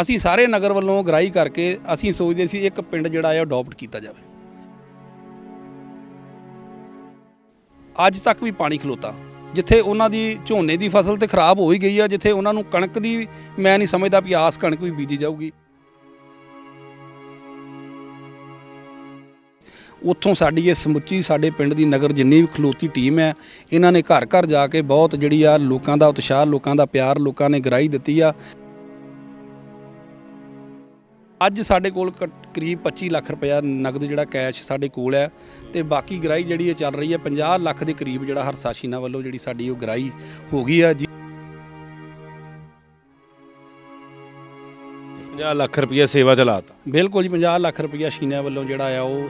ਅਸੀਂ ਸਾਰੇ ਨਗਰ ਵੱਲੋਂ ਅਗਰਾਈ ਕਰਕੇ ਅਸੀਂ ਸੋਚਦੇ ਸੀ ਇੱਕ ਪਿੰਡ ਜਿਹੜਾ ਹੈ ਅਡਾਪਟ ਕੀਤਾ ਜਾਵੇ। ਅੱਜ ਤੱਕ ਵੀ ਪਾਣੀ ਖਲੋਤਾ। ਜਿੱਥੇ ਉਹਨਾਂ ਦੀ ਝੋਨੇ ਦੀ ਫਸਲ ਤੇ ਖਰਾਬ ਹੋ ਹੀ ਗਈ ਆ, ਜਿੱਥੇ ਉਹਨਾਂ ਨੂੰ ਕਣਕ ਦੀ ਮੈਂ ਨਹੀਂ ਸਮਝਦਾ ਵੀ ਆਸ ਕਣਕ ਵੀ ਬੀਜੀ ਜਾਊਗੀ। ਉੱਥੋਂ ਸਾਡੀ ਇਹ ਸਮੁੱਚੀ ਸਾਡੇ ਪਿੰਡ ਦੀ ਨਗਰ ਜਿੰਨੀ ਵੀ ਖਲੋਤੀ ਟੀਮ ਹੈ, ਇਹਨਾਂ ਨੇ ਘਰ ਘਰ ਜਾ ਕੇ ਬਹੁਤ ਜਿਹੜੀ ਆ ਲੋਕਾਂ ਦਾ ਉਤਸ਼ਾਹ, ਲੋਕਾਂ ਦਾ ਪਿਆਰ, ਲੋਕਾਂ ਨੇ ਗਰਾਈ ਦਿੱਤੀ ਆ। ਅੱਜ ਸਾਡੇ ਕੋਲ ਕਰੀਬ 25 ਲੱਖ ਰੁਪਇਆ ਨਗਦ ਜਿਹੜਾ ਕੈਸ਼ ਸਾਡੇ ਕੋਲ ਹੈ ਤੇ ਬਾਕੀ ਗਰਾਈ ਜਿਹੜੀ ਇਹ ਚੱਲ ਰਹੀ ਹੈ 50 ਲੱਖ ਦੇ ਕਰੀਬ ਜਿਹੜਾ ਹਰਸਾ ਸ਼ੀਨਾ ਵੱਲੋਂ ਜਿਹੜੀ ਸਾਡੀ ਉਹ ਗਰਾਈ ਹੋ ਗਈ ਆ ਜੀ। 50 ਲੱਖ ਰੁਪਏ ਸੇਵਾ ਚਲਾਤਾ ਬਿਲਕੁਲ ਜੀ 50 ਲੱਖ ਰੁਪਇਆ ਸ਼ੀਨਾ ਵੱਲੋਂ ਜਿਹੜਾ ਆ ਉਹ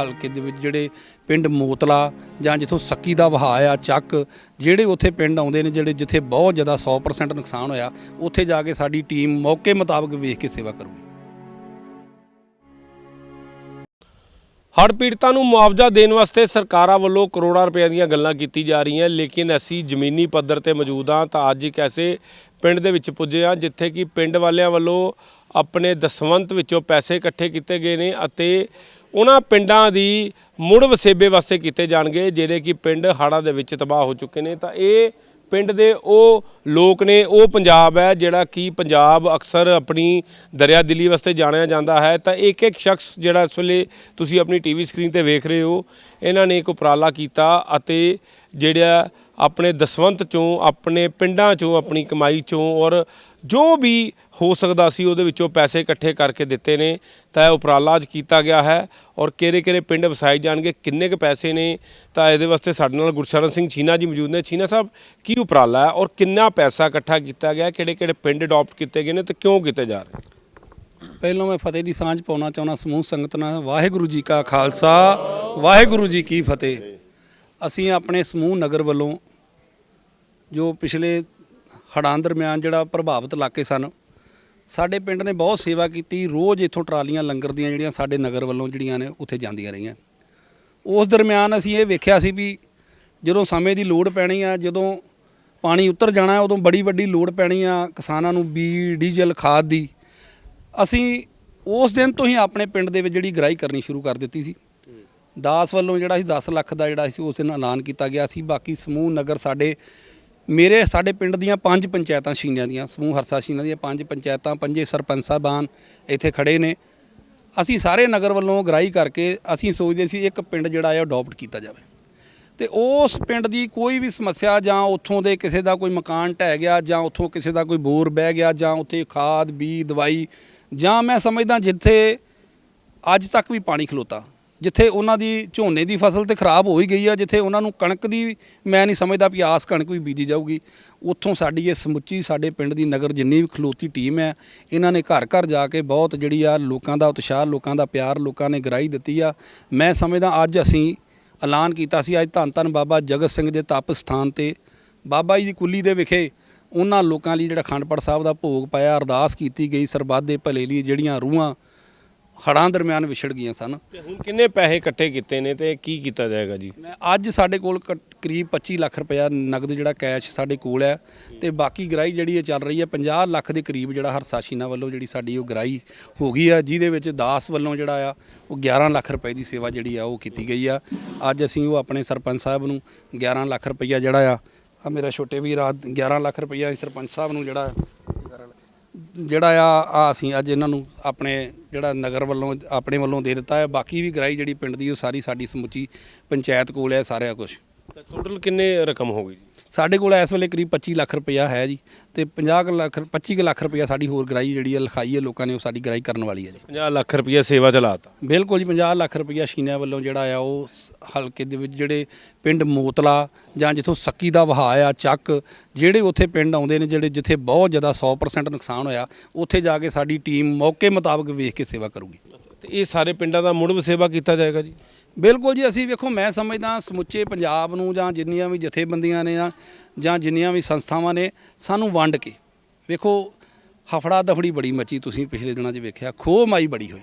ਹਲਕੇ ਦੇ ਵਿੱਚ ਜਿਹੜੇ ਪਿੰਡ ਮੋਤਲਾ ਜਾਂ ਜਿੱਥੋਂ ਸੱਕੀ ਦਾ ਵਹਾਅ ਆ ਚੱਕ ਜਿਹੜੇ ਉੱਥੇ ਪਿੰਡ ਆਉਂਦੇ ਨੇ ਜਿਹੜੇ ਜਿੱਥੇ ਬਹੁਤ ਜ਼ਿਆਦਾ 100% ਨੁਕਸਾਨ ਹੋਇਆ ਉੱਥੇ ਜਾ ਕੇ ਸਾਡੀ ਟੀਮ ਮੌਕੇ ਮੁਤਾਬਕ ਵੇਖ ਕੇ ਸੇਵਾ ਕਰੂਗੀ। ਹੜ੍ਹ ਪੀੜਤਾਂ ਨੂੰ ਮੁਆਵਜ਼ਾ ਦੇਣ ਵਾਸਤੇ ਸਰਕਾਰਾਂ ਵੱਲੋਂ ਕਰੋੜਾਂ ਰੁਪਏ ਦੀਆਂ ਗੱਲਾਂ ਕੀਤੀ ਜਾ ਰਹੀਆਂ, ਲੇਕਿਨ ਅਸੀਂ ਜ਼ਮੀਨੀ ਪੱਧਰ ਤੇ ਮੌਜੂਦ ਹਾਂ ਤਾਂ ਅੱਜ ਇੱਕ ਐਸੇ ਪਿੰਡ ਦੇ ਵਿੱਚ ਪੁੱਜੇ ਹਾਂ ਜਿੱਥੇ ਕਿ ਪਿੰਡ ਵਾਲਿਆਂ ਵੱਲੋਂ ਆਪਣੇ ਦਸਵੰਤ ਵਿੱਚੋਂ ਪੈਸੇ ਇਕੱਠੇ ਕੀਤੇ ਗਏ ਨੇ ਅਤੇ ਉਹਨਾਂ ਪਿੰਡਾਂ ਦੀ ਮੁੜ ਵਸੇਬੇ ਵਾਸਤੇ ਕੀਤੇ ਜਾਣਗੇ, ਜਿਹੜੇ ਕਿ ਪਿੰਡ ਹੜ੍ਹਾਂ ਦੇ ਵਿੱਚ ਤਬਾਹ ਹੋ ਚੁੱਕੇ ਨੇ। ਤਾਂ ਇਹ ਪਿੰਡ ਦੇ ਉਹ ਲੋਕ ਨੇ, ਉਹ ਪੰਜਾਬ ਹੈ ਜਿਹੜਾ ਕਿ ਪੰਜਾਬ ਅਕਸਰ ਆਪਣੀ ਦਰਿਆ ਦਿੱਲੀ ਵਾਸਤੇ ਜਾਣਿਆ ਜਾਂਦਾ ਹੈ। ਤਾਂ ਇੱਕ ਇੱਕ ਸ਼ਖਸ ਜਿਹੜਾ ਇਸ ਵੇਲੇ ਤੁਸੀਂ ਆਪਣੀ ਟੀਵੀ ਸਕਰੀਨ ਤੇ ਵੇਖ ਰਹੇ ਹੋ, ਇਹਨਾਂ ਨੇ ਇੱਕ ਉਪਰਾਲਾ ਕੀਤਾ ਅਤੇ ਜਿਹੜਾ ਆਪਣੇ ਦਸਵੰਤ ਚੋਂ, ਆਪਣੇ ਪਿੰਡਾਂ ਚੋਂ, ਆਪਣੀ ਕਮਾਈ ਚੋਂ ਔਰ ਜੋ ਵੀ ਹੋ ਸਕਦਾ ਸੀ ਉਹਦੇ ਵਿੱਚੋਂ ਪੈਸੇ ਇਕੱਠੇ ਕਰਕੇ ਦਿੱਤੇ ਨੇ, ਤਾਂ ਇਹ ਉਪਰਾਲਾ ਅੱਜ ਕੀਤਾ ਗਿਆ ਹੈ ਔਰ ਕਿਹੜੇ ਕਿਹੜੇ ਪਿੰਡ ਵਸਾਏ ਜਾਣਗੇ, ਕਿੰਨੇ ਕੁ ਪੈਸੇ ਨੇ, ਤਾਂ ਇਹਦੇ ਵਾਸਤੇ ਸਾਡੇ ਨਾਲ ਗੁਰਸ਼ਰਨ ਸਿੰਘ ਛੀਨਾ ਜੀ ਮੌਜੂਦ ਨੇ। ਛੀਨਾ ਸਾਹਿਬ, ਕੀ ਉਪਰਾਲਾ ਹੈ ਔਰ ਕਿੰਨਾ ਪੈਸਾ ਇਕੱਠਾ ਕੀਤਾ ਗਿਆ ਕਿਹੜੇ ਕਿਹੜੇ ਪਿੰਡ ਅਡਾਪਟ ਕੀਤੇ ਗਏ ਨੇ ਤੇ ਕਿਉਂ ਕੀਤੇ ਜਾ ਰਹੇ ਪਹਿਲਾਂ ਮੈਂ ਫਤਿਹ ਦੀ ਸਾਂਝ ਪਾਉਣਾ ਚਾਹੁੰਦਾ, ਸਮੂਹ ਸੰਗਤ ਨਾਲ, ਵਾਹਿਗੁਰੂ ਜੀ ਕਾ ਖਾਲਸਾ, ਵਾਹਿਗੁਰੂ ਜੀ ਕੀ ਫਤਿਹ। ਅਸੀਂ ਆਪਣੇ ਸਮੂਹ ਨਗਰ ਵੱਲੋਂ ਜੋ ਪਿਛਲੇ ਹੜ੍ਹਾਂ ਦਰਮਿਆਨ ਜਿਹੜਾ ਪ੍ਰਭਾਵਿਤ ਇਲਾਕੇ ਸਨ, ਸਾਡੇ ਪਿੰਡ ਨੇ ਬਹੁਤ ਸੇਵਾ ਕੀਤੀ, ਰੋਜ਼ ਇੱਥੋਂ ਟਰਾਲੀਆਂ ਲੰਗਰ ਦੀਆਂ ਜਿਹੜੀਆਂ ਸਾਡੇ ਨਗਰ ਵੱਲੋਂ ਜਿਹੜੀਆਂ ਨੇ ਉੱਥੇ ਜਾਂਦੀਆਂ ਰਹੀਆਂ। ਉਸ ਦਰਮਿਆਨ ਅਸੀਂ ਇਹ ਵੇਖਿਆ ਸੀ ਵੀ ਜਦੋਂ ਸਮੇਂ ਦੀ ਲੋੜ ਪੈਣੀ ਆ, ਜਦੋਂ ਪਾਣੀ ਉਤਰ ਜਾਣਾ, ਉਦੋਂ ਬੜੀ ਵੱਡੀ ਲੋੜ ਪੈਣੀ ਆ ਕਿਸਾਨਾਂ ਨੂੰ ਬੀ ਡੀਜ਼ਲ, ਖਾਦ ਦੀ। ਅਸੀਂ ਉਸ ਦਿਨ ਤੋਂ ਹੀ ਆਪਣੇ ਪਿੰਡ ਦੇ ਵਿੱਚ ਜਿਹੜੀ ਗ੍ਰਾਈ ਕਰਨੀ ਸ਼ੁਰੂ ਕਰ ਦਿੱਤੀ ਸੀ। ਦਾਸ ਵੱਲੋਂ ਜਿਹੜਾ ਸੀ 10 ਲੱਖ ਦਾ ਜਿਹੜਾ ਸੀ, ਉਸ ਦਿਨ ਐਲਾਨ ਕੀਤਾ ਗਿਆ ਸੀ। ਬਾਕੀ ਸਮੂਹ ਨਗਰ ਸਾਡੇ ਮੇਰੇ ਸਾਡੇ ਪਿੰਡ ਦੀਆਂ ਪੰਜ ਪੰਚਾਇਤਾਂ ਸ਼ੀਨਾਂ ਦੀਆਂ, ਸਮੂਹ ਹਰਸਾ ਸ਼ੀਨਾਂ ਦੀਆਂ ਪੰਜ ਪੰਚਾਇਤਾਂ, ਪੰਜੇ ਸਰਪੰਚ ਸਾਹਿਬਾਨ ਇੱਥੇ ਖੜੇ ਨੇ। ਅਸੀਂ ਸਾਰੇ ਨਗਰ ਵੱਲੋਂ ਗਰਾਈ ਕਰਕੇ ਅਸੀਂ ਸੋਚਦੇ ਸੀ ਇੱਕ ਪਿੰਡ ਜਿਹੜਾ ਹੈ ਅਡਾਪਟ ਕੀਤਾ ਜਾਵੇ। ਤੇ ਉਸ ਪਿੰਡ ਦੀ ਕੋਈ ਵੀ ਸਮੱਸਿਆ ਜਾਂ ਉੱਥੋਂ ਦੇ ਕਿਸੇ ਦਾ ਕੋਈ ਮਕਾਨ ਢਹਿ ਗਿਆ ਜਾਂ ਉੱਥੋਂ ਕਿਸੇ ਦਾ ਕੋਈ ਬੋਰ ਬਹਿ ਗਿਆ ਜਾਂ ਉੱਥੇ ਖਾਦ ਬੀ ਦਵਾਈ ਜਾਂ ਮੈਂ ਸਮਝਦਾ ਜਿੱਥੇ ਅੱਜ ਤੱਕ ਵੀ ਪਾਣੀ ਖਲੋਤਾ। ਜਿੱਥੇ ਉਹਨਾਂ ਦੀ ਝੋਨੇ ਦੀ ਫਸਲ ਤੇ ਖਰਾਬ ਹੋ ਹੀ ਗਈ ਆ, ਜਿੱਥੇ ਉਹਨਾਂ ਨੂੰ ਕਣਕ ਦੀ, ਮੈਂ ਨਹੀਂ ਸਮਝਦਾ ਵੀ ਆਸ ਕਣਕ ਵੀ ਬੀਜੀ ਜਾਊਗੀ। ਉੱਥੋਂ ਸਾਡੀ ਇਹ ਸਮੁੱਚੀ, ਸਾਡੇ ਪਿੰਡ ਦੀ ਨਗਰ ਜਿੰਨੀ ਵੀ ਖਲੋਤੀ ਟੀਮ ਹੈ, ਇਹਨਾਂ ਨੇ ਘਰ ਘਰ ਜਾ ਕੇ ਬਹੁਤ ਜਿਹੜੀ ਆ ਲੋਕਾਂ ਦਾ ਉਤਸ਼ਾਹ, ਲੋਕਾਂ ਦਾ ਪਿਆਰ, ਲੋਕਾਂ ਨੇ ਗਰਾਈ ਦਿੱਤੀ ਆ। ਮੈਂ ਸਮਝਦਾ ਅੱਜ ਅਸੀਂ ਐਲਾਨ ਕੀਤਾ ਸੀ, ਅੱਜ ਧੰਨ ਧੰਨ ਬਾਬਾ ਜਗਤ ਸਿੰਘ ਦੇ ਤਪ ਸਥਾਨ ਤੇ। ਬਾਬਾ ਜੀ ਦੀ ਕੁੱਲੀ ਦੇ ਵਿਖੇ ਉਹਨਾਂ ਲੋਕਾਂ ਲਈ ਜਿਹੜਾ ਅਖੰਡਪੜ ਸਾਹਿਬ ਦਾ ਭੋਗ ਪਾਇਆ, ਅਰਦਾਸ ਕੀਤੀ ਗਈ, ਸਰਬੱਤ ਦੇ ਭਲੇ ਲਈ ਜਿਹੜੀਆਂ ਰੂਹਾਂ ਹੜ੍ਹਾਂ ਦਰਮਿਆਨ ਵਿਛੜ ਗਈਆਂ ਸਨ। ਤੇ ਹੁਣ ਕਿੰਨੇ ਪੈਸੇ ਇਕੱਠੇ ਕੀਤੇ ਨੇ ਤੇ ਕੀ ਕੀਤਾ ਜਾਏਗਾ ਜੀ? ਮੈਂ ਅੱਜ ਸਾਡੇ ਕੋਲ ਘੱਟ- ਕਰੀਬ 25 ਲੱਖ ਰੁਪਇਆ ਨਗਦ ਜਿਹੜਾ ਕੈਸ਼ ਸਾਡੇ ਕੋਲ ਹੈ ਤੇ ਬਾਕੀ ਗਰਾਈ ਜਿਹੜੀ ਇਹ ਚੱਲ ਰਹੀ ਹੈ 50 ਲੱਖ ਦੇ ਕਰੀਬ ਜਿਹੜਾ ਹਰਸਾ ਸ਼ੀਨਾ ਵੱਲੋਂ ਜਿਹੜੀ ਸਾਡੀ ਉਹ ਗਰਾਈ ਹੋ ਗਈ ਆ ਜਿਹਦੇ ਵਿੱਚ ਦਾਸ ਵੱਲੋਂ ਜਿਹੜਾ ਆ ਉਹ 11 ਲੱਖ ਰੁਪਏ ਦੀ ਸੇਵਾ ਜਿਹੜੀ ਆ ਉਹ ਕੀਤੀ ਗਈ ਆ। ਅੱਜ ਅਸੀਂ ਉਹ ਆਪਣੇ ਸਰਪੰਚ ਸਾਹਿਬ ਨੂੰ 11 ਲੱਖ ਰੁਪਇਆ ਜਿਹੜਾ ਆ ਆ ਮੇਰਾ ਛੋਟੇ ਵੀਰ ਆ 11 ਲੱਖ ਰੁਪਇਆ ਅਸੀਂ ਸਰਪੰਚ ਸਾਹਿਬ ਨੂੰ ਜਿਹੜਾ ਜਿਹੜਾ ਆ ਆ ਅਸੀਂ ਅੱਜ ਇਹਨਾਂ ਨੂੰ ਆਪਣੇ ਜਿਹੜਾ ਨਗਰ ਵੱਲੋਂ, ਆਪਣੇ ਵੱਲੋਂ ਦੇ ਦਿੱਤਾ ਹੈ। ਬਾਕੀ ਵੀ ਗਰਾਈ ਜਿਹੜੀ ਪਿੰਡ ਦੀ, ਉਹ ਸਾਰੀ ਸਾਡੀ ਸਮੁੱਚੀ ਪੰਚਾਇਤ ਕੋਲ ਹੈ ਸਾਰਿਆ ਕੁਝ ਟੋਟਲ ਕਿੰਨੇ ਰਕਮ ਹੋ ਗਈ ਜੀ? ਸਾਡੇ ਕੋਲ ਇਸ ਵੇਲੇ ਕਰੀਬ 25 ਲੱਖ ਰੁਪਇਆ ਹੈ ਜੀ ਤੇ 50 ਕੁ ਲੱਖ 25 ਕੁ ਲੱਖ ਰੁਪਇਆ ਸਾਡੀ ਹੋਰ ਗਰਾਈ ਜਿਹੜੀ ਹੈ ਲਿਖਾਈ ਹੈ ਲੋਕਾਂ ਨੇ ਉਹ ਸਾਡੀ ਗਰਾਈ ਕਰਨ ਵਾਲੀ ਹੈ ਜੀ। 50 ਲੱਖ ਰੁਪਏ ਸੇਵਾ ਚਲਾਤਾ ਬਿਲਕੁਲ ਜੀ 50 ਲੱਖ ਰੁਪਇਆ ਸ਼ੀਨਾ ਵੱਲੋਂ ਜਿਹੜਾ ਆ ਉਹ ਸ- ਹਲਕੇ ਦੇ ਵਿੱਚ ਜਿਹੜੇ ਪਿੰਡ ਮੋਤਲਾ ਜਾਂ ਜਿੱਥੋਂ ਸੱਕੀ ਦਾ ਵਹਾਅ ਆ ਚੱਕ ਜਿਹੜੇ ਉੱਥੇ ਪਿੰਡ ਆਉਂਦੇ ਨੇ ਜਿਹੜੇ ਜਿੱਥੇ ਬਹੁਤ ਜ਼ਿਆਦਾ 100% ਨੁਕਸਾਨ ਹੋਇਆ ਉੱਥੇ ਜਾ ਕੇ ਸਾਡੀ ਟੀਮ ਮੌਕੇ ਮੁਤਾਬਕ ਵੇਖ ਕੇ ਸੇਵਾ ਕਰੂਗੀ। ਤੇ ਇਹ ਸਾਰੇ ਪਿੰਡਾਂ ਦਾ ਮੁੜ ਵਸੇਬਾ ਕੀਤਾ ਜਾਏਗਾ ਜੀ? ਬਿਲਕੁਲ ਜੀ, ਅਸੀਂ ਵੇਖੋ, ਮੈਂ ਸਮਝਦਾ ਸਮੁੱਚੇ ਪੰਜਾਬ ਨੂੰ ਜਾਂ ਜਿੰਨੀਆਂ ਵੀ ਜਥੇਬੰਦੀਆਂ ਨੇ ਜਾਂ- ਜਿੰਨੀਆਂ ਵੀ ਸੰਸਥਾਵਾਂ ਨੇ, ਸਾਨੂੰ ਵੰਡ ਕੇ। ਵੇਖੋ, ਹਫੜਾ ਦਫੜੀ ਬੜੀ ਮੱਚੀ ਤੁਸੀਂ ਪਿਛਲੇ ਦਿਨਾਂ 'ਚ ਵੇਖਿਆ, ਖੋਹ ਮਾਈ ਬੜੀ ਹੋਈ।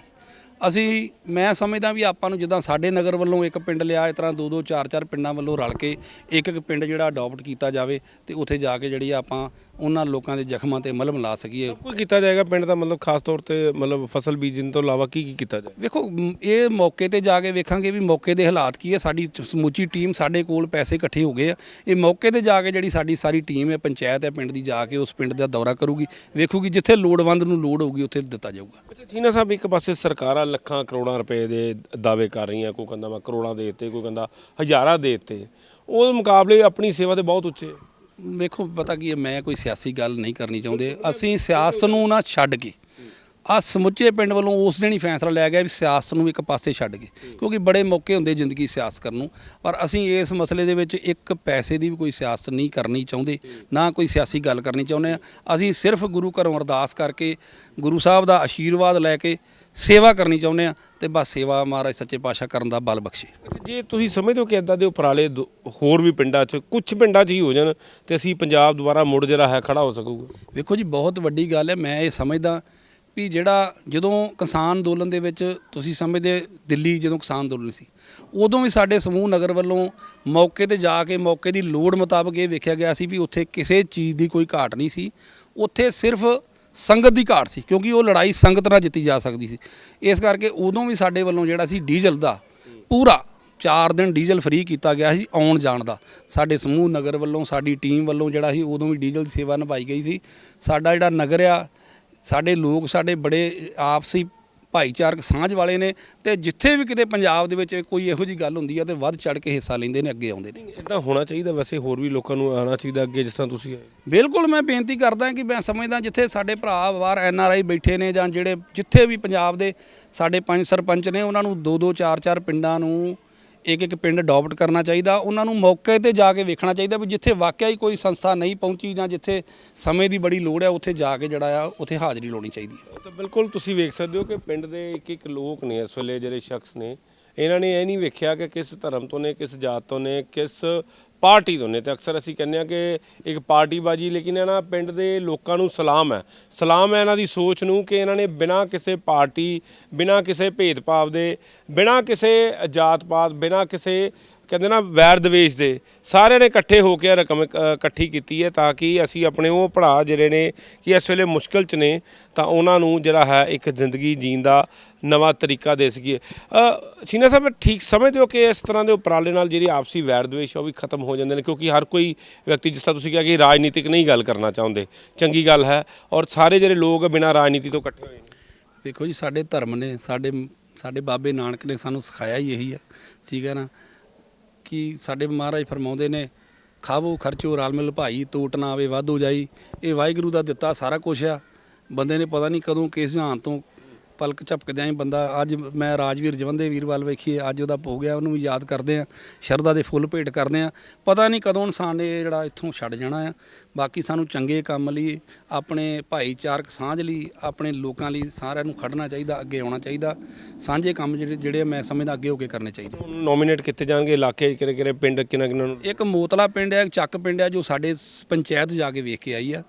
ਅਸੀਂ, ਮੈਂ ਸਮਝਦਾ ਵੀ ਆਪਾਂ ਨੂੰ ਜਿੱਦਾਂ ਸਾਡੇ ਨਗਰ ਵੱਲੋਂ ਇੱਕ ਪਿੰਡ ਲਿਆ, ਇਸ ਤਰ੍ਹਾਂ ਦੋ ਦੋ ਚਾਰ ਚਾਰ ਪਿੰਡਾਂ ਵੱਲੋਂ ਰਲ ਕੇ ਇੱਕ ਇੱਕ ਪਿੰਡ ਜਿਹੜਾ ਅਡਾਪਟ ਕੀਤਾ ਜਾਵੇ ਤੇ ਉੱਥੇ ਜਾ ਕੇ ਜਿਹੜੀ ਆਪਾਂ ਉਹਨਾਂ ਲੋਕਾਂ ਦੇ ਜ਼ਖਮਾਂ ਤੇ ਮਲਮ ਲਾ ਸਕੀਏ। ਸਭ ਕੁਝ ਕੀਤਾ ਜਾਏਗਾ ਪਿੰਡ ਦਾ ਮਤਲਬ ਖਾਸ ਤੌਰ ਤੇ ਮਤਲਬ ਫਸਲ ਬੀਜਣ ਤੋਂ ਇਲਾਵਾ ਕੀ ਕੀ ਕੀਤਾ ਜਾਏ? ਵੇਖੋ ਮ, ਇਹ ਮੌਕੇ ਤੇ ਜਾ ਕੇ ਵੇਖਾਂਗੇ ਵੀ ਮੌਕੇ ਦੇ ਹਾਲਾਤ ਕੀ ਹੈ ਸਾਡੀ ਚ- ਸਮੁੱਚੀ ਟੀਮ ਸਾਡੇ ਕੋਲ ਪੈਸੇ ਇਕੱਠੇ ਹੋ ਗਏ ਆ। ਇਹ ਮੌਕੇ ਤੇ ਜਾ ਕੇ ਜਿਹੜੀ ਸਾਡੀ ਸਾਰੀ ਟੀਮ ਹੈ ਪੰਚਾਇਤ ਹੈ ਪਿੰਡ ਦੀ ਜਾ ਕੇ ਉਸ ਪਿੰਡ ਦਾ ਦੌਰਾ ਕਰੂਗੀ। ਵੇਖੂਗੀ ਜਿੱਥੇ ਲੋੜਵੰਦ ਨੂੰ ਲੋੜ ਹੋਊਗੀ ਉੱਥੇ ਦਿੱਤਾ ਜਾਊਗਾ। ਅੱਛਾ ਜੀਨਾ ਸਾਹਿਬ ਇੱਕ ਪਾਸੇ ਸਰਕਾਰਾਂ ਲੱਖਾਂ ਕਰੋੜਾਂ ਰੁਪਏ ਦੇ ਦਾਅਵੇ ਕਰ ਰਹੀਆਂ ਕੋਈ ਕਹਿੰਦਾ ਮੈਂ ਕਰੋੜਾਂ ਦੇ ਦਿੱਤੇ ਕੋਈ ਕਹਿੰਦਾ ਹਜ਼ਾਰਾਂ ਦੇ ਦਿੱਤੇ। ਉਹ ਮੁਕਾਬਲੇ ਆਪਣੀ ਸੇਵਾ ਤੇ ਬਹੁਤ ਉੱਚੇ। ਵੇਖੋ, ਪਤਾ ਕੀ ਹੈ, ਮੈਂ ਕੋਈ ਸਿਆਸੀ ਗੱਲ ਨਹੀਂ ਕਰਨੀ ਚਾਹੁੰਦੇ। ਅਸੀਂ ਸਿਆਸਤ ਨੂੰ ਨਾ ਛੱਡ ਕੇ ਆ ਸਮੁੱਚੇ ਪਿੰਡ ਵੱਲੋਂ ਉਸ ਦਿਨ ਹੀ ਫੈਸਲਾ ਲਿਆ ਗਿਆ ਵੀ ਸਿਆਸਤ ਨੂੰ ਇੱਕ ਪਾਸੇ ਛੱਡ ਕੇ, ਕਿਉਂਕਿ ਬੜੇ ਮੌਕੇ ਹੁੰਦੇ ਜ਼ਿੰਦਗੀ ਸਿਆਸਤ ਕਰਨ ਨੂੰ। ਪਰ ਅਸੀਂ ਇਸ ਮਸਲੇ ਦੇ ਵਿੱਚ ਇੱਕ ਪੈਸੇ ਦੀ ਵੀ ਕੋਈ ਸਿਆਸਤ ਨਹੀਂ ਕਰਨੀ ਚਾਹੁੰਦੇ, ਨਾ ਕੋਈ ਸਿਆਸੀ ਗੱਲ ਕਰਨੀ ਚਾਹੁੰਦੇ ਆ ਅਸੀਂ ਸਿਰਫ ਗੁਰੂ ਘਰੋਂ ਅਰਦਾਸ ਕਰਕੇ, ਗੁਰੂ ਸਾਹਿਬ ਦਾ ਆਸ਼ੀਰਵਾਦ ਲੈ ਕੇ ਸੇਵਾ ਕਰਨੀ ਚਾਹੁੰਦੇ ਆ ਤੇ ਬਸ ਸੇਵਾ ਮਹਾਰਾਜ ਸੱਚੇ ਪਾਤਸ਼ਾਹ ਕਰਨ ਦਾ ਬਲ ਬਖਸ਼ੇ। ਜੇ ਤੁਸੀਂ ਸਮਝਦੇ ਹੋ ਕਿ ਇਦਾਂ ਦੇ ਉਪਰਾਲੇ ਹੋਰ ਵੀ ਪਿੰਡਾਂ 'ਚ ਕੁਝ ਪਿੰਡਾਂ 'ਚ ਹੀ ਹੋ ਜਾਣ ਤੇ ਅਸੀਂ ਪੰਜਾਬ ਦੁਬਾਰਾ ਮੁੜ ਜਿਹੜਾ ਹੈ ਖੜਾ ਹੋ ਸਕੂਗਾ। ਵੇਖੋ ਜੀ ਬਹੁਤ ਵੱਡੀ ਗੱਲ ਹੈ ਮੈਂ ਇਹ ਸਮਝਦਾ ਵੀ ਜਿਹੜਾ ਜਦੋਂ ਕਿਸਾਨ ਅੰਦੋਲਨ ਦੇ ਵਿੱਚ ਤੁਸੀਂ ਸਮਝਦੇ ਦਿੱਲੀ ਜਦੋਂ ਕਿਸਾਨ ਅੰਦੋਲਨ ਸੀ ਉਦੋਂ ਵੀ ਸਾਡੇ ਸਮੂਹ ਨਗਰ ਵੱਲੋਂ ਮੌਕੇ ਤੇ ਜਾ ਕੇ ਮੌਕੇ ਦੀ ਲੋੜ ਮੁਤਾਬਕ ਇਹ ਵੇਖਿਆ ਗਿਆ ਸੀ ਵੀ ਉੱਥੇ ਕਿਸੇ ਚੀਜ਼ ਦੀ ਕੋਈ ਘਾਟ ਨਹੀਂ ਸੀ। ਉੱਥੇ ਸਿਰਫ ਸੰਗਤ ਦੀ ਘਾਟ ਸੀ, ਕਿਉਂਕਿ ਉਹ ਲੜਾਈ ਸੰਗਤ ਨਾਲ ਜਿੱਤੀ ਜਾ ਸਕਦੀ ਸੀ। ਇਸ ਕਰਕੇ ਉਦੋਂ ਵੀ ਸਾਡੇ ਵੱਲੋਂ ਜਿਹੜਾ ਸੀ ਡੀਜ਼ਲ ਦਾ ਪੂਰਾ 4 ਦਿਨ ਡੀਜ਼ਲ ਫ੍ਰੀ ਕੀਤਾ ਗਿਆ ਸੀ ਆਉਣ ਜਾਣ ਦਾ। ਸਾਡੇ ਸਮੂਹ ਨਗਰ ਵੱਲੋਂ, ਸਾਡੀ ਟੀਮ ਵੱਲੋਂ ਜਿਹੜਾ ਸੀ ਉਦੋਂ ਵੀ ਡੀਜ਼ਲ ਦੀ ਸੇਵਾ ਨਿਭਾਈ ਗਈ ਸੀ। ਸਾਡਾ ਜਿਹੜਾ ਨਗਰ ਆ, ਸਾਡੇ ਲੋਕ, ਸਾਡੇ ਬੜੇ ਆਪਸੀ ਭਾਈਚਾਰਕ ਸਾਂਝ ਵਾਲੇ ਨੇ ਤੇ ਜਿੱਥੇ ਵੀ ਕਿਤੇ ਪੰਜਾਬ ਦੇ ਵਿੱਚ ਕੋਈ ਇਹੋ ਜੀ ਗੱਲ ਹੁੰਦੀ ਆ ਤੇ ਵੱਧ ਚੜ ਕੇ ਹਿੱਸਾ ਲੈਂਦੇ ਨੇ ਅੱਗੇ ਆਉਂਦੇ ਨੇ। ਇਦਾਂ ਹੋਣਾ ਚਾਹੀਦਾ ਵੈਸੇ ਹੋਰ ਵੀ ਲੋਕਾਂ ਨੂੰ ਆਉਣਾ ਚਾਹੀਦਾ ਅੱਗੇ ਜਿਸ ਤਰ੍ਹਾਂ ਤੁਸੀਂ ਆਏ। ਬਿਲਕੁਲ ਮੈਂ ਬੇਨਤੀ ਕਰਦਾ ਕਿ ਮੈਂ ਸਮਝਦਾ ਜਿੱਥੇ ਸਾਡੇ ਭਰਾ ਬਾਹਰ ਐਨ ਆਰ ਆਈ ਬੈਠੇ ਨੇ ਜਾਂ ਜਿਹੜੇ ਜਿੱਥੇ ਵੀ ਪੰਜਾਬ ਦੇ ਸਾਡੇ ਪੰਜ ਸਰਪੰਚ ਨੇ ਉਹਨਾਂ ਨੂੰ ਦੋ ਦੋ ਚਾਰ ਚਾਰ ਪਿੰਡਾਂ ਨੂੰ ਇੱਕ ਇੱਕ ਪਿੰਡ ਅਡਾਪਟ ਕਰਨਾ ਚਾਹੀਦਾ, ਉਹਨਾਂ ਨੂੰ ਮੌਕੇ ਤੇ ਜਾ ਕੇ ਵੇਖਣਾ ਚਾਹੀਦਾ ਵੀ ਜਿੱਥੇ ਵਾਕਿਆ ਹੀ ਕੋਈ ਸੰਸਥਾ ਨਹੀਂ ਪਹੁੰਚੀ ਜਾਂ ਜਿੱਥੇ ਸਮੇਂ ਦੀ ਬੜੀ ਲੋੜ ਹੈ, ਉੱਥੇ ਜਾ ਕੇ ਜਿਹੜਾ ਆ, ਉੱਥੇ ਹਾਜ਼ਰੀ ਲਾਉਣੀ ਚਾਹੀਦੀ ਹੈ। ਤਾਂ ਬਿਲਕੁਲ ਤੁਸੀਂ ਵੇਖ ਸਕਦੇ ਹੋ ਕਿ ਪਿੰਡ ਦੇ ਇੱਕ ਇੱਕ ਲੋਕ ਨੇ ਇਸ ਵੇਲੇ ਜਿਹੜੇ ਸ਼ਖਸ ਨੇ, ਇਹਨਾਂ ਨੇ ਇਹ ਨਹੀਂ ਵੇਖਿਆ ਕਿ ਕਿਸ ਧਰਮ ਤੋਂ ਨੇ, ਕਿਸ ਜਾਤ ਤੋਂ ਨੇ, ਕਿਸ ਪਾਰਟੀ ਤੋਂ ਨੇ ਤੇ ਅਕਸਰ ਅਸੀਂ ਕਹਿੰਦੇ ਆ ਕਿ ਇੱਕ ਪਾਰਟੀਬਾਜੀ, ਲੇਕਿਨ ਇਹਨਾਂ ਪਿੰਡ ਦੇ ਲੋਕਾਂ ਨੂੰ ਸਲਾਮ ਹੈ। ਸਲਾਮ ਹੈ ਇਹਨਾਂ ਦੀ ਸੋਚ ਨੂੰ ਕਿ ਇਹਨਾਂ ਨੇ ਬਿਨਾਂ ਕਿਸੇ ਪਾਰਟੀ, ਬਿਨਾਂ ਕਿਸੇ ਭੇਦਭਾਵ ਦੇ, ਬਿਨਾਂ ਕਿਸੇ ਜਾਤ ਪਾਤ ਬਿਨਾਂ ਕਿਸੇ ਕਹਿੰਦੇ ਨਾ ਵੈਰ ਦਵੇਸ਼ ਦੇ। ਸਾਰਿਆਂ ਨੇ ਇਕੱਠੇ ਹੋ ਕੇ ਰਕਮ ਇਕੱਠੀ ਕੀਤੀ ਹੈ ਤਾਂ ਕਿ ਅਸੀਂ ਆਪਣੇ ਉਹ ਭਰਾ ਜਿਹੜੇ ਨੇ ਕਿ ਇਸ ਵੇਲੇ ਮੁਸ਼ਕਲ 'ਚ ਨੇ, ਤਾਂ ਉਹਨਾਂ ਨੂੰ ਜਿਹੜਾ ਹੈ ਇੱਕ ਜ਼ਿੰਦਗੀ ਜੀਣ ਦਾ ਨਵਾਂ ਤਰੀਕਾ ਦੇ ਸਕੀਏ। ਸੀਨਾ ਸਾਹਿਬ, ਠੀਕ ਸਮਝਦੇ ਹੋ ਕਿ ਇਸ ਤਰ੍ਹਾਂ ਦੇ ਉਪਰਾਲੇ ਨਾਲ ਜਿਹੜੀ ਆਪਸੀ ਵੈਰ ਦਵੇਸ਼ ਉਹ ਵੀ ਖਤਮ ਹੋ ਜਾਂਦੇ ਨੇ? ਕਿਉਂਕਿ ਹਰ ਕੋਈ ਵਿਅਕਤੀ, ਜਿਸ ਤਰ੍ਹਾਂ ਤੁਸੀਂ ਕਿਹਾ ਕਿ ਰਾਜਨੀਤਿਕ ਨਹੀਂ ਗੱਲ ਕਰਨਾ ਚਾਹੁੰਦੇ, ਚੰਗੀ ਗੱਲ ਹੈ। ਔਰ ਸਾਰੇ ਜਿਹੜੇ ਲੋਕ ਬਿਨਾਂ ਰਾਜਨੀਤੀ ਤੋਂ ਇਕੱਠੇ ਹੋਏ ਨੇ। ਵੇਖੋ ਜੀ, ਸਾਡੇ ਧਰਮ ਨੇ, ਸਾਡੇ ਸਾਡੇ ਬਾਬੇ ਨਾਨਕ ਨੇ ਸਾਨੂੰ ਸਿਖਾਇਆ ਹੀ ਇਹੀ ਹੈ ਸੀਗਾ ਨਾ? ਕਿ ਸਾਡੇ ਮਹਾਰਾਜ ਫਰਮਾਉਂਦੇ ਨੇ, ਖਾਵੋ, ਖਰਚੋ, ਰਲ ਮਿਲ, ਭਾਈ, ਤੋਟ ਨਾ ਆਵੇ, ਵਾਧੂ ਜਾਈ। ਇਹ ਵਾਹਿਗੁਰੂ ਦਾ ਦਿੱਤਾ ਸਾਰਾ ਕੁਝ ਆ। ਬੰਦੇ ਨੇ ਪਤਾ ਨਹੀਂ ਕਦੋਂ ਕਿਸ ਜਹਾਨ ਤੋਂ ਪਲਕ ਝਪਕਦਿਆਂ ਹੀ ਬੰਦਾ ਅੱਜ ਮੈਂ ਰਾਜਵੀਰ ਜਵੰਦੇ ਵੀਰ ਵੱਲ ਵੇਖੀਏ ਅੱਜ ਉਹਦਾ ਹੋ ਗਿਆ ਉਹਨੂੰ ਵੀ ਯਾਦ ਕਰਦੇ ਆ ਸ਼ਰਧਾ ਦੇ ਫੁੱਲ ਭੇਟ ਕਰਦੇ ਆ ਪਤਾ ਨਹੀਂ ਕਦੋਂ ਇਨਸਾਨ ਨੇ ਜਿਹੜਾ ਇੱਥੋਂ ਛੱਡ ਜਾਣਾ ਆ। ਬਾਕੀ ਸਾਨੂੰ ਚੰਗੇ ਕੰਮ ਲਈ ਆਪਣੇ ਭਾਈਚਾਰਕ ਸਾਂਝ ਲਈ ਆਪਣੇ ਲੋਕਾਂ ਲਈ ਸਾਰਿਆਂ ਨੂੰ ਖੜਨਾ ਚਾਹੀਦਾ ਅੱਗੇ ਆਉਣਾ ਚਾਹੀਦਾ। ਸਾਂਝੇ ਕੰਮ ਜਿਹੜੇ ਜਿਹੜੇ ਮੈਂ ਸਮਝਦਾ ਅੱਗੇ ਹੋ ਕੇ ਕਰਨੇ ਚਾਹੀਦੇ। ਨੋਮੀਨੇਟ ਕੀਤੇ ਜਾਣਗੇ ਇਲਾਕੇ ਕਿਹੜੇ ਕਿਹੜੇ ਪਿੰਡ ਕਿਹਨਾਂ ਕਿਹਨਾਂ ਨੂੰ? ਇੱਕ ਮੋਤਲਾ ਪਿੰਡ ਹੈ ਇੱਕ ਚੱਕ ਪਿੰਡ ਹੈ ਜੋ ਸਾਡੇ ਪੰਚਾਇਤ ਜਾ ਕੇ ਵੇਖ ਕੇ ਆਈ ਆ।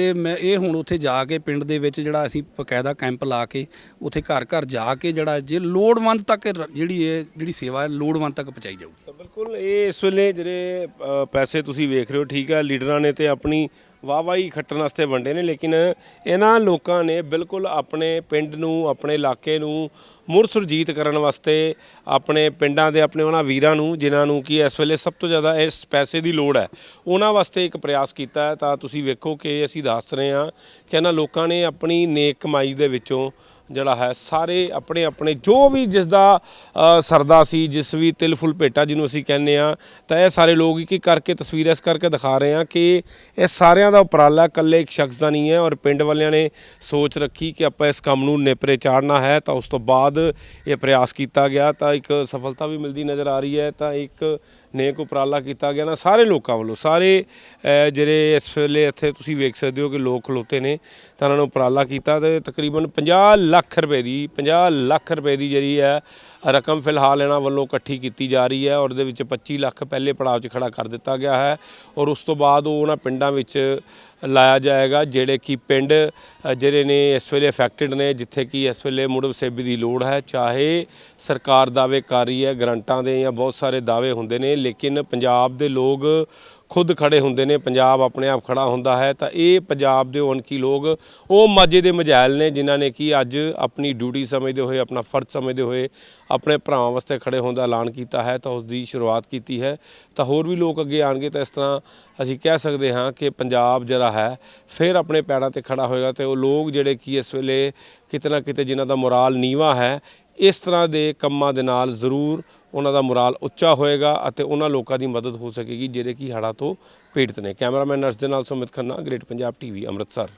ਤੇ ਮੈਂ ਇਹ ਹੁਣ ਉੱਥੇ ਜਾ ਕੇ ਪਿੰਡ ਦੇ ਵਿੱਚ ਜਿਹੜਾ ਅਸੀਂ ਬਕਾਇਦਾ ਕੈਂਪ ਲਾ ਕੇ ਉੱਥੇ ਘਰ ਘਰ ਜਾ ਕੇ ਜਿਹੜਾ ਜੇ ਲੋੜਵੰਦ ਤੱਕ ਜਿਹੜੀ ਇਹ, ਜਿਹੜੀ ਸੇਵਾ ਹੈ, ਲੋੜਵੰਦ ਤੱਕ ਪਹੁੰਚਾਈ ਜਾਊ। ਬਿਲਕੁਲ, ਇਹ ਇਸ ਵੇਲੇ ਜਿਹੜੇ ਪੈਸੇ ਤੁਸੀਂ ਵੇਖ ਰਹੇ ਹੋ, ਠੀਕ ਹੈ, ਲੀਡਰਾਂ ਨੇ ਤੇ ਆਪਣੀ ਵਾਹਵਾਹੀ ਖੱਟਣ ਵਾਸਤੇ ਵੰਡੇ ਨੇ, ਲੇਕਿਨ ਇਹਨਾਂ ਲੋਕਾਂ ਨੇ ਬਿਲਕੁਲ ਆਪਣੇ ਪਿੰਡ ਨੂੰ, ਆਪਣੇ ਇਲਾਕੇ ਨੂੰ ਮੁੜ ਸੁਰਜੀਤ ਕਰਨ ਵਾਸਤੇ ਆਪਣੇ ਪਿੰਡਾਂ ਦੇ, ਆਪਣੇ ਉਹਨਾਂ ਵੀਰਾਂ ਨੂੰ, ਜਿਨ੍ਹਾਂ ਨੂੰ ਕਿ ਇਸ ਵੇਲੇ ਸਭ ਤੋਂ ਜ਼ਿਆਦਾ ਇਸ ਪੈਸੇ ਦੀ ਲੋੜ ਹੈ, ਉਹਨਾਂ ਵਾਸਤੇ ਇੱਕ ਪ੍ਰਯਾਸ ਕੀਤਾ ਹੈ। ਤਾਂ ਤੁਸੀਂ ਵੇਖੋ ਕਿ ਅਸੀਂ ਦੱਸ ਰਹੇ ਹਾਂ ਕਿ ਇਹਨਾਂ ਲੋਕਾਂ ਨੇ ਆਪਣੀ ਨੇਕ ਕਮਾਈ ਦੇ ਵਿੱਚੋਂ ਜਿਹੜਾ ਹੈ, ਸਾਰੇ ਆਪਣੇ ਆਪਣੇ, ਜੋ ਵੀ ਜਿਸ ਦਾ ਸਰਦਾ ਸੀ, ਜਿਸ ਵੀ ਤਿਲ ਫੁੱਲ ਭੇਟਾ ਜਿਹਨੂੰ ਅਸੀਂ ਕਹਿੰਦੇ ਆ ਤਾਂ ਇਹ ਸਾਰੇ ਲੋਕ ਇੱਕ ਇੱਕ ਕਰਕੇ ਤਸਵੀਰ ਇਸ ਕਰਕੇ ਦਿਖਾ ਰਹੇ ਆ ਕਿ ਇਹ ਸਾਰਿਆਂ ਦਾ ਉਪਰਾਲਾ ਇਕੱਲੇ ਇੱਕ ਸ਼ਖਸ ਦਾ ਨਹੀਂ ਹੈ ਔਰ ਪਿੰਡ ਵਾਲਿਆਂ ਨੇ ਸੋਚ ਰੱਖੀ ਕਿ ਆਪਾਂ ਇਸ ਕੰਮ ਨੂੰ ਨੇਪਰੇ ਚਾੜਨਾ ਹੈ, ਤਾਂ ਉਸ ਤੋਂ ਬਾਅਦ ਇਹ ਪ੍ਰਯਾਸ ਕੀਤਾ ਗਿਆ, ਤਾਂ ਇੱਕ ਸਫਲਤਾ ਵੀ ਮਿਲਦੀ ਨਜ਼ਰ ਆ ਰਹੀ ਹੈ, ਤਾਂ ਇੱਕ ਨੇਕ ਉਪਰਾਲਾ ਕੀਤਾ ਗਿਆ ਨਾ, ਸਾਰੇ ਲੋਕਾਂ ਵੱਲੋਂ, ਸਾਰੇ ਜਿਹੜੇ ਇਸ ਵੇਲੇ ਇੱਥੇ ਤੁਸੀਂ ਵੇਖ ਸਕਦੇ ਹੋ ਕਿ ਲੋਕ ਖਲੋਤੇ ਨੇ, ਤਾਂ ਉਹਨਾਂ ਨੂੰ ਉਪਰਾਲਾ ਕੀਤਾ ਤੇ ਤਕਰੀਬਨ 50 ਲੱਖ ਰੁਪਏ ਦੀ 50 ਲੱਖ ਰੁਪਏ ਦੀ ਜਿਹੜੀ ਹੈ, ਰਕਮ ਫਿਲਹਾਲ ਇਹਨਾਂ ਵੱਲੋਂ ਇਕੱਠੀ ਕੀਤੀ ਜਾ ਰਹੀ ਹੈ ਔਰ ਦੇ ਵਿੱਚ 25 ਲੱਖ ਪਹਿਲੇ ਪੜਾਅ 'ਚ ਖੜਾ ਕਰ ਦਿੱਤਾ ਗਿਆ ਹੈ ਔਰ ਉਸ ਤੋਂ ਬਾਅਦ ਉਹ ਉਹਨਾਂ ਪਿੰਡਾਂ ਵਿੱਚ ਲਾਇਆ ਜਾਏਗਾ, ਜਿਹੜੇ ਕਿ ਪਿੰਡ ਜਿਹੜੇ ਨੇ ਇਸ ਵੇਲੇ ਅਫੈਕਟਡ ਨੇ, ਜਿੱਥੇ ਕਿ ਇਸ ਵੇਲੇ ਮੁੜ ਵਸੇਬੀ ਦੀ ਲੋੜ ਹੈ, ਚਾਹੇ ਸਰਕਾਰ ਦਾਅਵੇ ਕਰ ਰਹੀ ਹੈ, ਗਰੰਟਾਂ ਦੇ ਜਾਂ ਬਹੁਤ ਸਾਰੇ ਦਾਅਵੇ ਹੁੰਦੇ ਨੇ, ਲੇਕਿਨ ਪੰਜਾਬ ਦੇ ਲੋਕ ਖੁਦ ਖੜੇ ਹੁੰਦੇ ਨੇ, ਪੰਜਾਬ ਆਪਣੇ ਆਪ ਖੜਾ ਹੁੰਦਾ ਹੈ, ਤਾਂ ਇਹ ਪੰਜਾਬ ਦੇ ਉਹ ਅਣਖੀ ਲੋਕ, ਉਹ ਮਾਝੇ ਦੇ ਮਝੈਲ ਨੇ, ਜਿਨ੍ਹਾਂ ਨੇ ਕਿ ਅੱਜ ਆਪਣੀ ਡਿਊਟੀ ਸਮਝਦੇ ਹੋਏ, ਆਪਣਾ ਫਰਜ਼ ਸਮਝਦੇ ਹੋਏ ਆਪਣੇ ਭਰਾਵਾਂ ਵਾਸਤੇ ਖੜੇ ਹੋਣ ਦਾ ਐਲਾਨ ਕੀਤਾ ਹੈ, ਤਾਂ ਉਸ ਦੀ ਸ਼ੁਰੂਆਤ ਕੀਤੀ ਹੈ। ਤਾਂ ਹੋਰ ਵੀ ਲੋਕ ਅੱਗੇ ਆਣਗੇ ਤਾਂ ਇਸ ਤਰ੍ਹਾਂ ਅਸੀਂ ਕਹਿ ਸਕਦੇ ਹਾਂ ਕਿ ਪੰਜਾਬ ਜਿਹੜਾ ਹੈ, ਫਿਰ ਆਪਣੇ ਪੈਰਾਂ ਤੇ ਖੜਾ ਹੋਏਗਾ, ਤੇ ਉਹ ਲੋਕ ਜਿਹੜੇ ਕਿ ਇਸ ਵੇਲੇ ਕਿਤੇ ਨਾ ਕਿਤੇ ਜਿਨ੍ਹਾਂ ਦਾ ਮੋਰਾਲ ਨੀਵਾ ਹੈ ਇਸ ਤਰ੍ਹਾਂ ਦੇ ਕੰਮਾਂ ਦੇ ਨਾਲ ਜ਼ਰੂਰ ਉਹਨਾਂ ਦਾ ਮੋਰਾਲ ਉੱਚਾ ਹੋਏਗਾ ਅਤੇ ਉਹਨਾਂ ਲੋਕਾਂ ਦੀ ਮਦਦ ਹੋ ਸਕੇਗੀ, ਜਿਹੜੇ ਕਿ ਹੜ੍ਹਾਂ ਤੋਂ ਪੀੜਤ ਨੇ। ਕੈਮਰਾਮੈਨ ਨਰਸ ਦੇ ਨਾਲ ਸੁਮਿਤ ਖੰਨਾ, ਗ੍ਰੇਟ ਪੰਜਾਬ ਟੀਵੀ, ਅੰਮ੍ਰਿਤਸਰ।